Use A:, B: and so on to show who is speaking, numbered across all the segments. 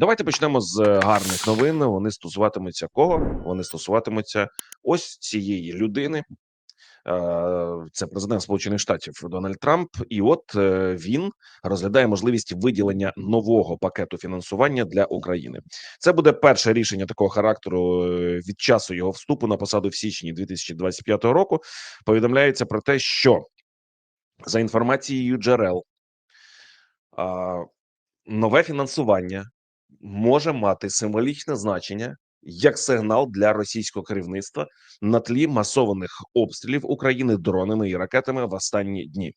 A: Давайте почнемо з е, гарних новин. Вони стосуватимуться кого? Вони стосуватимуться ось цієї людини. Е, Це президент Сполучених Штатів Дональд Трамп, і от е, він розглядає можливість виділення нового пакету фінансування для України. Це буде перше рішення такого характеру від часу його вступу на посаду в січні 2025 року. Повідомляється про те, що за інформацією джерел нове фінансування може мати символічне значення як сигнал для російського керівництва на тлі масованих обстрілів України дронами і ракетами в останні дні.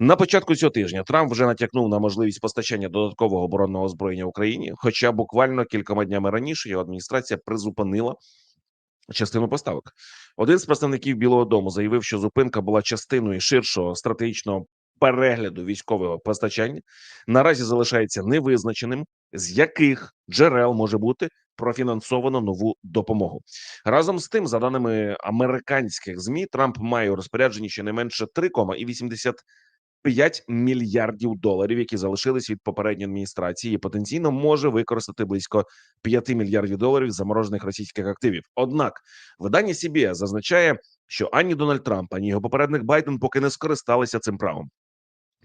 A: На початку цього тижня Трамп вже натякнув на можливість постачання додаткового оборонного озброєння Україні. Хоча буквально кількома днями раніше його адміністрація призупинила частину поставок. Один з представників Білого Дому заявив, що зупинка була частиною ширшого стратегічного перегляду військового постачання. Наразі залишається невизначеним, з яких джерел може бути профінансовано нову допомогу. Разом з тим, за даними американських змі, Трамп має у розпорядженні щонайменше 3,85 мільярдів доларів, які залишились від попередньої адміністрації, і потенційно може використати близько 5 мільярдів доларів заморожених російських активів. Однак видання CBS зазначає, що ані Дональд Трамп, ані його попередник Байден поки не скористалися цим правом.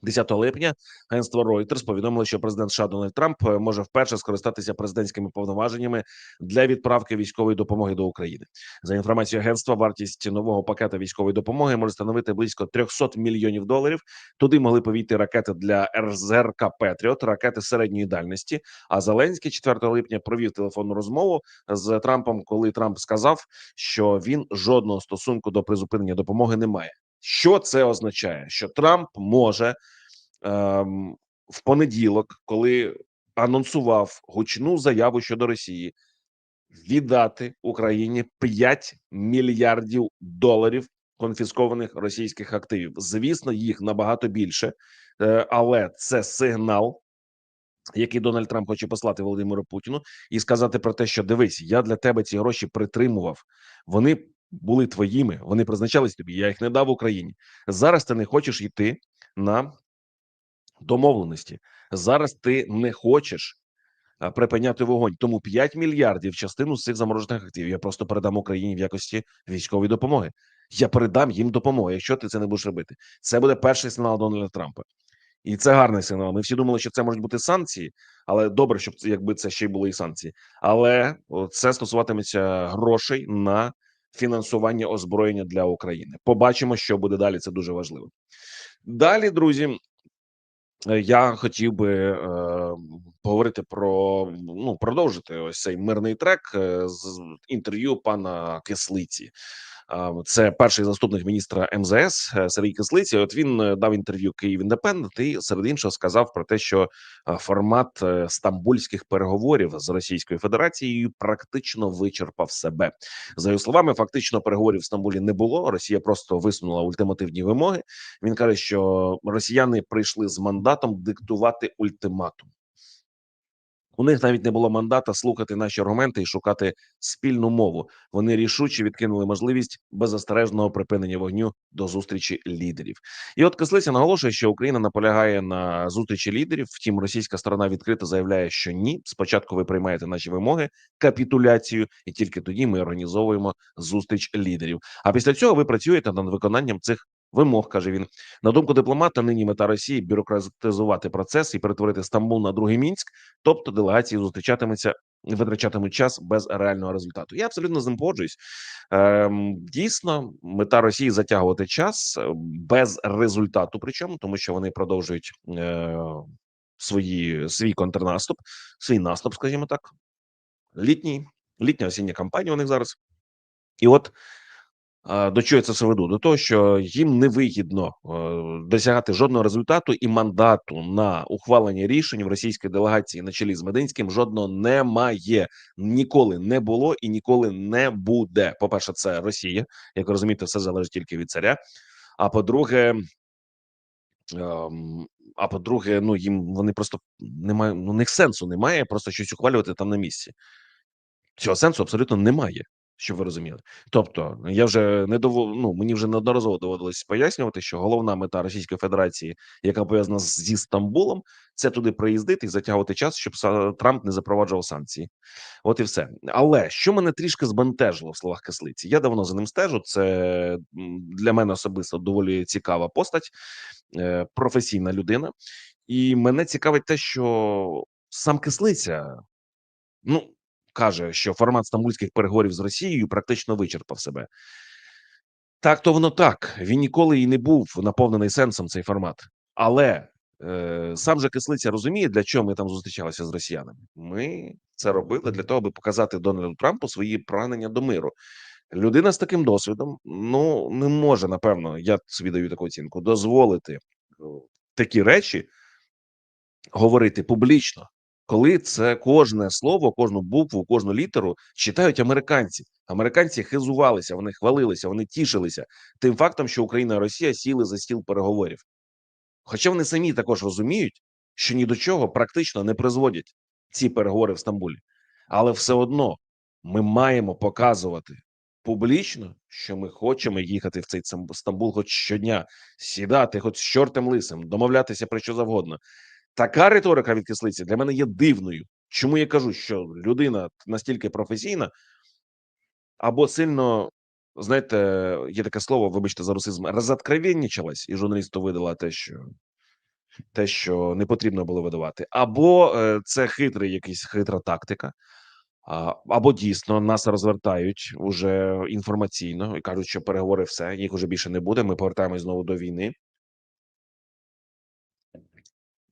A: 10 липня агентство Reuters повідомило, що президент США Дональд Трамп е, може вперше скористатися президентськими повноваженнями для відправки військової допомоги до України. За інформацією агентства, вартість нового пакета військової допомоги може становити близько 300 мільйонів доларів. Туди могли повійти ракети для РЗРК Петріот, ракети середньої дальності. А Зеленський 4 липня провів телефонну розмову з Трампом, коли Трамп сказав, що він жодного стосунку до призупинення допомоги не має. Що це означає? Що Трамп може ем, в понеділок, коли анонсував гучну заяву щодо Росії, віддати Україні 5 мільярдів доларів конфіскованих російських активів. Звісно, їх набагато більше, е, але це сигнал. Який Дональд Трамп хоче послати Володимиру Путіну і сказати про те, що дивись, я для тебе ці гроші притримував. Вони були твоїми, вони призначались тобі. Я їх не дав Україні. Зараз ти не хочеш йти на домовленості. Зараз ти не хочеш припиняти вогонь. Тому 5 мільярдів частину з цих заморожених активів я просто передам Україні в якості військової допомоги. Я передам їм допомогу. Якщо ти це не будеш робити, це буде перший сигнал Дональда Трампа. І це гарний сигнал. Ми всі думали, що це можуть бути санкції, але добре, щоб якби це ще й були і санкції. Але це стосуватиметься грошей на фінансування озброєння для України. Побачимо, що буде далі. Це дуже важливо. Далі, друзі, е, я хотів би е, поговорити про ну продовжити ось цей мирний трек е, з інтерв'ю пана Кислиці. Це перший заступник міністра МЗС е, Сергій Кислиці. От він е, дав інтерв'ю Київ Індепендент і серед іншого сказав про те, що е, формат стамбульських переговорів з Російською Федерацією практично вичерпав себе. За його словами, фактично переговорів в Стамбулі не було. Росія просто висунула ультимативні вимоги. Він каже, що росіяни прийшли з мандатом диктувати ультиматум. У них навіть не було мандата слухати наші аргументи і шукати спільну мову. Вони рішуче відкинули можливість беззастережного припинення вогню до зустрічі лідерів. І от Кислиця наголошує, що Україна наполягає на зустрічі лідерів. Втім, російська сторона відкрито заявляє, що ні. Спочатку ви приймаєте наші вимоги, капітуляцію, і тільки тоді ми організовуємо зустріч лідерів. А після цього ви працюєте над виконанням цих. Вимог каже він на думку дипломата. Нині мета Росії бюрократизувати процес і перетворити Стамбул на другий мінськ, тобто делегації зустрічатимуться витрачатимуть час без реального результату. Я абсолютно з ним погоджуюсь. Ем, Дійсно, мета Росії затягувати час е, без результату. Причому тому, що вони продовжують е, свої свій контрнаступ, свій наступ, скажімо так, літній, літня осіння кампанія у них зараз. І от До чого я це все веду? До того, що їм невигідно е, досягати жодного результату і мандату на ухвалення рішень в російській делегації на чолі з Мединським жодного немає, ніколи не було і ніколи не буде. По перше, це Росія, як ви розумієте, все залежить тільки від царя. А по-друге, ем, а по-друге, ну їм вони просто немає. Ну, них сенсу немає просто щось ухвалювати там на місці. Цього сенсу абсолютно немає. Щоб ви розуміли. Тобто, я вже не дово... ну, мені вже неодноразово доводилось пояснювати, що головна мета Російської Федерації, яка пов'язана зі Стамбулом, це туди приїздити і затягувати час, щоб Трамп не запроваджував санкції. От і все. Але що мене трішки збентежило в словах кислиці? Я давно за ним стежу. Це для мене особисто доволі цікава постать, е, професійна людина. І мене цікавить те, що сам кислиця ну каже, що формат стамбульських переговорів з Росією практично вичерпав себе. Так, то воно так. Він ніколи і не був наповнений сенсом цей формат. Але е, сам же кислиця розуміє, для чого ми там зустрічалися з росіянами. Ми це робили для того, аби показати Дональду Трампу свої прагнення до миру. Людина з таким досвідом ну не може, напевно, я собі даю таку оцінку, дозволити такі речі говорити публічно, коли це кожне слово, кожну букву, кожну літеру читають американці. Американці хизувалися, вони хвалилися, вони тішилися тим фактом, що Україна і Росія сіли за стіл переговорів. Хоча вони самі також розуміють, що ні до чого практично не призводять ці переговори в Стамбулі, але все одно ми маємо показувати публічно, що ми хочемо їхати в цей Стамбул хоч щодня, сідати, хоч з чортом лисим, домовлятися про що завгодно. Така риторика від кислиці для мене є дивною. Чому я кажу, що людина настільки професійна, або сильно, знаєте, є таке слово, вибачте за русизм, розоткровенничалась, і журналісту видала те, що те, що не потрібно було видавати, або е, це хитрий якийсь хитра тактика, або дійсно нас розвертають уже інформаційно і кажуть, що переговори все, їх уже більше не буде. Ми повертаємось знову до війни.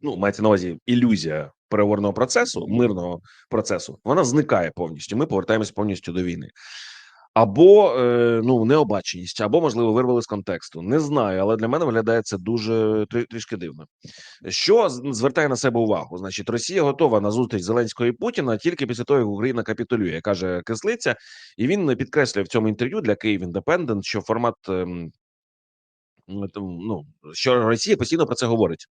A: Ну, мається на увазі ілюзія переговорного процесу, мирного процесу, вона зникає повністю. Ми повертаємось повністю до війни. Або е, ну необаченість, або можливо вирвали з контексту. Не знаю, але для мене виглядає це дуже трішки дивно. Що звертає на себе увагу? Значить, Росія готова на зустріч Зеленського і Путіна тільки після того, як Україна капітулює, каже Кислиця, і він підкреслює в цьому інтерв'ю для Київ Індепендент, що формат ем, ну, ну що Росія постійно про це говорить.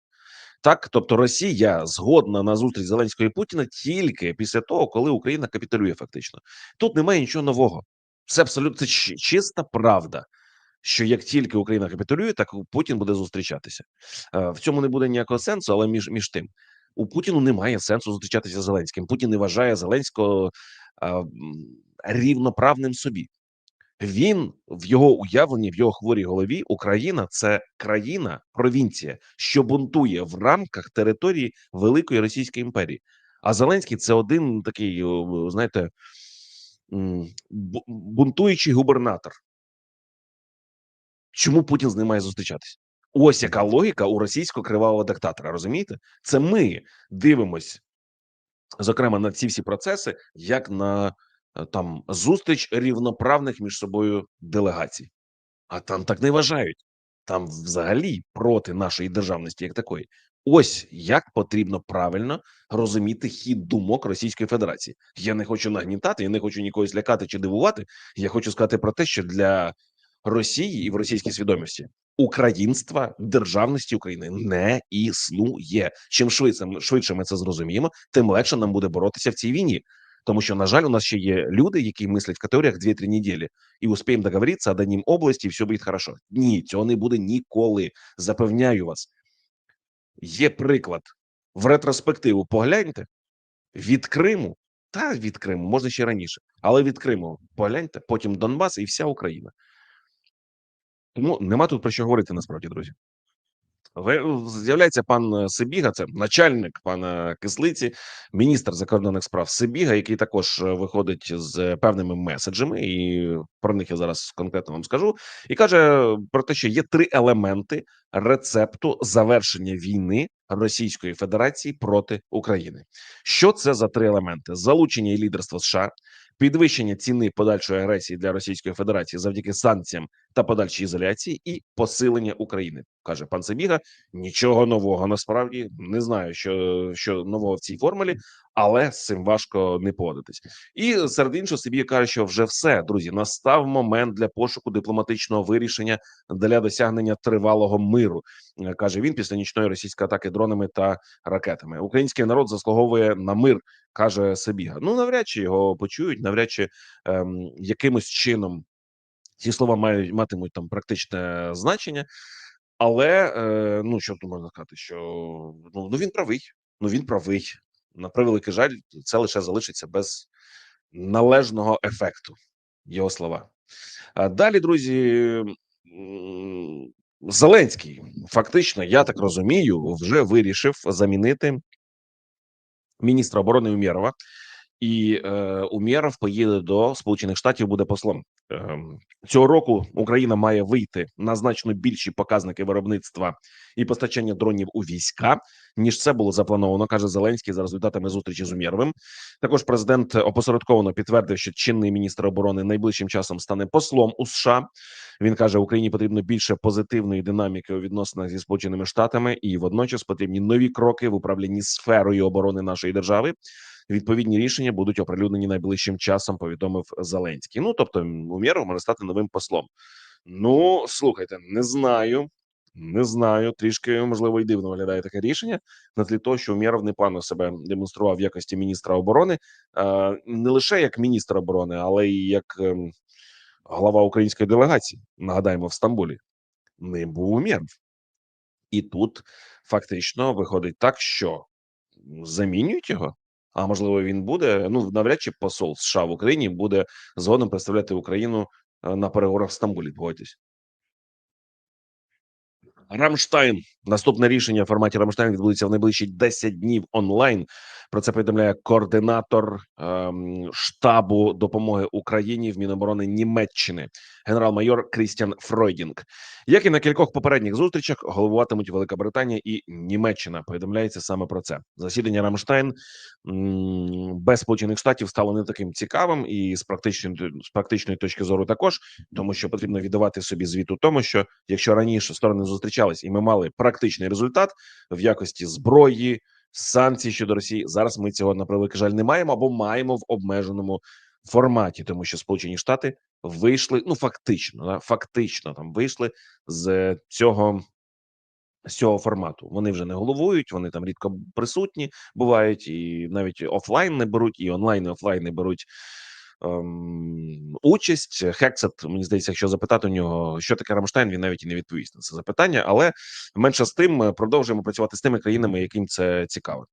A: Так, тобто Росія згодна на зустріч Зеленського і Путіна тільки після того, коли Україна капітулює. Фактично, тут немає нічого нового. Це абсолютно чиста правда. Що як тільки Україна капітулює, так Путін буде зустрічатися. Е, В цьому не буде ніякого сенсу, але між між тим у Путіну немає сенсу зустрічатися з Зеленським. Путін не вважає Зеленського е, рівноправним собі. Він в його уявленні, в його хворій голові, Україна це країна, провінція, що бунтує в рамках території Великої Російської імперії. А Зеленський це один такий, знаєте, бунтуючий губернатор. Чому Путін з ним має зустрічатися? Ось яка логіка у російського кривавого диктатора. Розумієте? Це ми дивимось, зокрема, на ці всі процеси, як на е, там зустріч рівноправних між собою делегацій. А там так не вважають. Там взагалі проти нашої державності, як такої. Ось як потрібно правильно розуміти хід думок Російської Федерації. Я не хочу нагнітати, я не хочу нікого злякати чи дивувати. Я хочу сказати про те, що для Росії і в російській свідомості українства державності України не існує. Чим швидше, швидше ми це зрозуміємо, тим легше нам буде боротися в цій війні. Тому що, на жаль, у нас ще є люди, які мислять в категоріях 2-3 неділі, і успіємо договоритися, дадим області, і все буде хорошо. Ні, цього не буде ніколи. Запевняю вас. Є приклад в ретроспективу. Погляньте від Криму, та від Криму, можна ще раніше, але від Криму погляньте, потім Донбас і вся Україна. Тому нема тут про що говорити насправді, друзі. Ви з'являється пан е, Сибіга, це начальник пана Кислиці, міністр закордонних справ Сибіга, який також е, виходить з певними меседжами, і про них я зараз конкретно вам скажу. І каже про те, що є три елементи рецепту завершення війни Російської Федерації проти України. Що це за три елементи? Залучення і лідерство США, підвищення ціни подальшої агресії для Російської Федерації завдяки санкціям та подальшій ізоляції, і посилення України. каже пан Сибіга. Нічого нового насправді не знаю, що що нового в цій формулі, але з цим важко не погодитись. І серед іншого Сибіга каже, що вже все друзі. Настав момент для пошуку дипломатичного вирішення для досягнення тривалого миру. Е, каже він після нічної російської атаки дронами та ракетами. Український народ заслуговує на мир, каже Сибіга. Ну навряд чи його почують, навряд чи ем, якимось чином ці слова мають матимуть там практичне значення. Але е, ну що тут можна сказати, що ну, ну він правий. Ну він правий. На превеликий жаль, це лише залишиться без належного ефекту. Його слова. А далі, друзі, Зеленський фактично, я так розумію, вже вирішив замінити міністра оборони Умєрова. І е, Умєров поїде до Сполучених Штатів, буде послом. Е, цього року Україна має вийти на значно більші показники виробництва і постачання дронів у війська, ніж це було заплановано, каже Зеленський за результатами зустрічі з Умєровим. Також президент опосередковано підтвердив, що чинний міністр оборони найближчим часом стане послом у США. Він каже, Україні потрібно більше позитивної динаміки у відносинах зі сполученими штатами, і водночас потрібні нові кроки в управлінні сферою оборони нашої держави. Відповідні рішення будуть оприлюднені найближчим часом. Повідомив Зеленський. Ну тобто, Умєров може стати новим послом. Ну слухайте, не знаю. Не знаю, трішки можливо і дивно виглядає таке рішення на тлі того, що Умєров непогано себе демонстрував в якості міністра оборони, не лише як міністр оборони, але й як ем, глава української делегації. Нагадаємо, в Стамбулі ним був Умєров. І тут фактично виходить так, що замінюють його. А можливо, він буде. Ну навряд чи посол США в Україні буде згодом представляти Україну е, на переговорах в Стамбулі. Погодьтесь. Рамштайн. Наступне рішення в форматі Рамштайн відбудеться в найближчі 10 днів онлайн. Про це повідомляє координатор ем, штабу допомоги Україні в Міноборони Німеччини, генерал-майор Крістіан Фройдінг. Як і на кількох попередніх зустрічах, головуватимуть Велика Британія і Німеччина. Повідомляється саме про це. Засідання Рамштайн без Сполучених Штатів стало не таким цікавим, і з практичної з практичної точки зору також, тому що потрібно віддавати собі звіт у тому, що якщо раніше сторони зустрічались і ми мали практичний результат в якості зброї санкцій щодо Росії. Зараз ми цього на превеликий жаль не маємо або маємо в обмеженому форматі, тому що Сполучені Штати вийшли. Ну фактично, фактично там вийшли з цього. З цього формату вони вже не головують, вони там рідко присутні бувають, і навіть офлайн не беруть, і онлайн, і офлайн не беруть ем, участь. Хексет, мені здається, якщо запитати у нього, що таке Рамштайн, він навіть і не відповість на це запитання. Але менше з тим продовжуємо працювати з тими країнами, яким це цікаво.